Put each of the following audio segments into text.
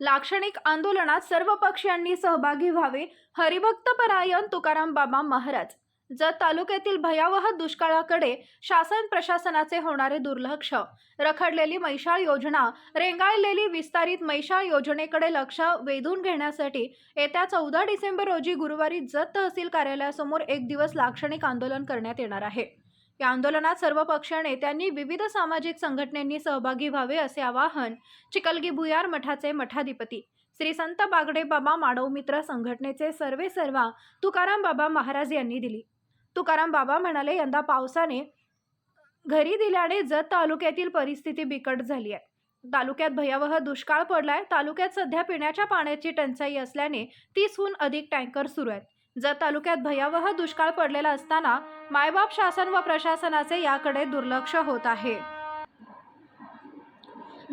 लाक्षणिक आंदोलनात सर्व पक्षीयांनी सहभागी व्हावे हरिभक्त परायण तुकाराम बाबा महाराज. जत तालुक्यातील भयावह दुष्काळाकडे शासन प्रशासनाचे होणारे दुर्लक्ष. रखडलेली मैशाळ योजना रेंगाळलेली विस्तारित मैशाळ योजनेकडे लक्ष वेधून घेण्यासाठी येत्या चौदा डिसेंबर रोजी गुरुवारी जत तहसील कार्यालयासमोर एक दिवस लाक्षणिक आंदोलन करण्यात येणार आहे. या आंदोलनात सर्व पक्ष नेत्यांनी विविध सामाजिक संघटनेनी सहभागी व्हावे असे आवाहन चिकलगी भुयार मठाचे मठाधिपती श्री संत बागडे बाबा माडवमित्र संघटनेचे सर्वे सर्वा तुकाराम बाबा महाराज यांनी दिली. तुकाराम बाबा म्हणाले यंदा पावसाने घरी दिल्याने जत तालुक्यातील परिस्थिती बिकट झाली आहे. तालुक्यात भयावह दुष्काळ पडलाय. तालुक्यात सध्या पिण्याच्या पाण्याची टंचाई असल्याने तीसहून अधिक टँकर सुरू आहेत. जत तालुक्यात भयावह दुष्काळ पडलेला असताना मायबाप शासन व प्रशासनाचे याकडे दुर्लक्ष होत आहे.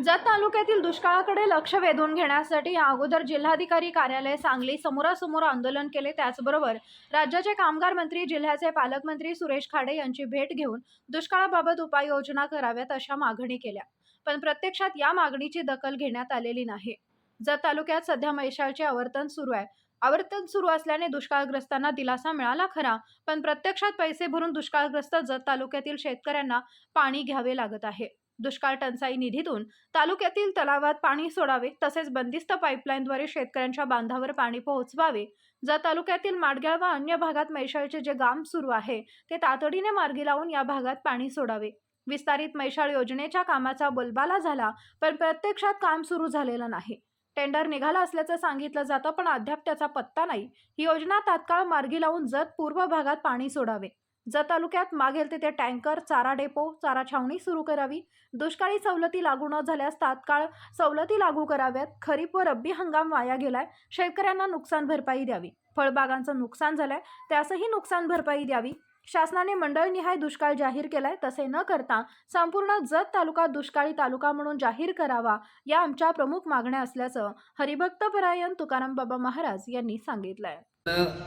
जत तालुक्यातील दुष्काळाकडे लक्ष वेधून घेण्यासाठी अगोदर जिल्हाधिकारी कार्यालय सांगली समोरासमोर आंदोलन केले त्याचबरोबर राज्याचे कामगार मंत्री जिल्ह्याचे पालकमंत्री सुरेश खाडे यांची भेट घेऊन दुष्काळाबाबत उपाययोजना कराव्यात अशा मागणी केल्या. पण प्रत्यक्षात या मागणीची दखल घेण्यात आलेली नाही. जत तालुक्यात सध्या मैशाळचे आवर्तन सुरू आहे. आवर्तन सुरू असल्याने दुष्काळग्रस्तांना दिलासा मिळाला खरा पण प्रत्यक्षात पैसे भरून दुष्काळग्रस्त जत तालुक्यातील शेतकऱ्यांना पाणी घ्यावे लागत आहे. दुष्काळ टंचाई निधीतून तालुक्यातील तलावात पाणी सोडावे तसेच बंदिस्त पाईपलाईनद्वारे शेतकऱ्यांच्या बांधावर पाणी पोहोचवावे जर तालुक्यातील माडगाळ व अन्य भागात मैशाळचे जे काम सुरू आहे ते तातडीने मार्गी लावून या भागात पाणी सोडावे. विस्तारित मैशाळ योजनेच्या कामाचा बोलबाला झाला पण प्रत्यक्षात काम सुरू झालेलं नाही. टेंडर निघाला असल्याचं सांगितलं जातं पण अद्याप त्याचा पत्ता नाही. ही योजना तात्काळ मार्गी लावून जत पूर्व भागात पाणी सोडावे. जत तालुक्यात मागेल तिथे टँकर चारा डेपो चारा छावणी सुरू करावी. दुष्काळी सवलती लागू न झाल्यास तात्काळ सवलती लागू कराव्यात. खरीप व रब्बी हंगाम वाया गेलाय. शेतकऱ्यांना नुकसान भरपाई द्यावी. फळबागांचं नुकसान झालंय. त्यासही नुकसान भरपाई द्यावी. शासनाने मंडळनिहाय दुष्काळ जाहीर केलाय तसे न करता संपूर्ण जत तालुका दुष्काळी तालुका म्हणून जाहीर करावा या आमच्या प्रमुख मागण्या असल्याचं हरिभक्तपरायण तुकाराम बाबा महाराज यांनी सांगितलंय.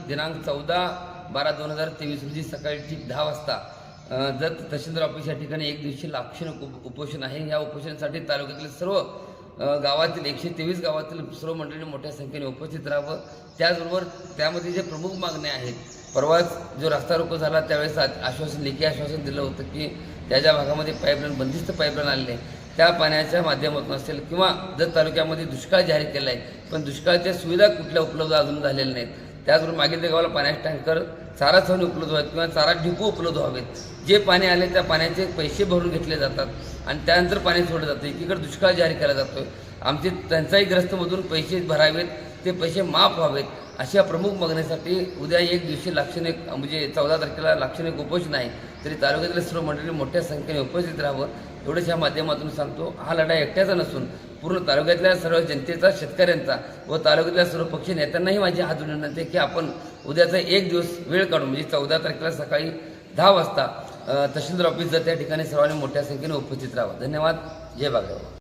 दिनांक चौदा बारा दोन हजार तेवीस रोजी सकाळी ठीक दहा वाजता जत तहसीलदार ऑफिस या ठिकाणी एक दिवशी लाक्षण उपोषण आहे. या उपोषणासाठी तालुक्यातील सर्व गावातील एकशे तेवीस गावातील सर्व मंडळींनी मोठ्या संख्येने उपस्थित राहावं. त्याचबरोबर त्यामध्ये जे प्रमुख मागण्या आहेत परवाच जो रस्ता रोको झाला त्यावेळेस आश्वासन लेखी आश्वासन दिलं होतं की ज्या ज्या भागामध्ये पाईपलाईन बंदिस्त पाईपलाईन आलेले आहे, त्या पाण्याच्या माध्यमातून असेल किंवा जर तालुक्यामध्ये दुष्काळ जाहीर केला आहे पण दुष्काळाच्या सुविधा कुठल्या उपलब्ध अजून झालेल्या नाहीत. त्याचबरोबर मागील त्या गावाला पाण्याचे टँकर चारा छावणी उपलब्ध व्हावेत किंवा चारा ढिपू उपलब्ध व्हावेत. जे पाणी आले त्या पाण्याचे पैसे भरून घेतले जातात आणि त्यानंतर पाणी सोडलं जातं. एकीकडे दुष्काळ जाहीर केला जातो आमचे टंचाईग्रस्तमधून पैसे भरावेत. ते पैसे माफ व्हावेत अशा प्रमुख मागणीसाठी उद्या एक दिवशी लाक्षणिक म्हणजे चौदा तारखेला लाक्षणिक उपोषण आहे. तरी तालुक्यातील सर्व मंडळी मोठ्या संख्येने उपस्थित राहावं एवढंच या माध्यमातून सांगतो. हा लढा एकट्याचा नसून पूर्ण तालुक्यातल्या सर्व जनतेचा शेतकऱ्यांचा व तालुक्यातल्या सर्व पक्षी नेत्यांनाही माझी हात विनंती आहे की आपण उद्याचा एक दिवस वेळ काढून म्हणजे चौदा तारखेला सकाळी दहा वाजता तहसीलदार ऑफिस त्या ठिकाणी सर्वांनी मोठ्या संख्येने उपस्थित राहावं. धन्यवाद. जय बागराव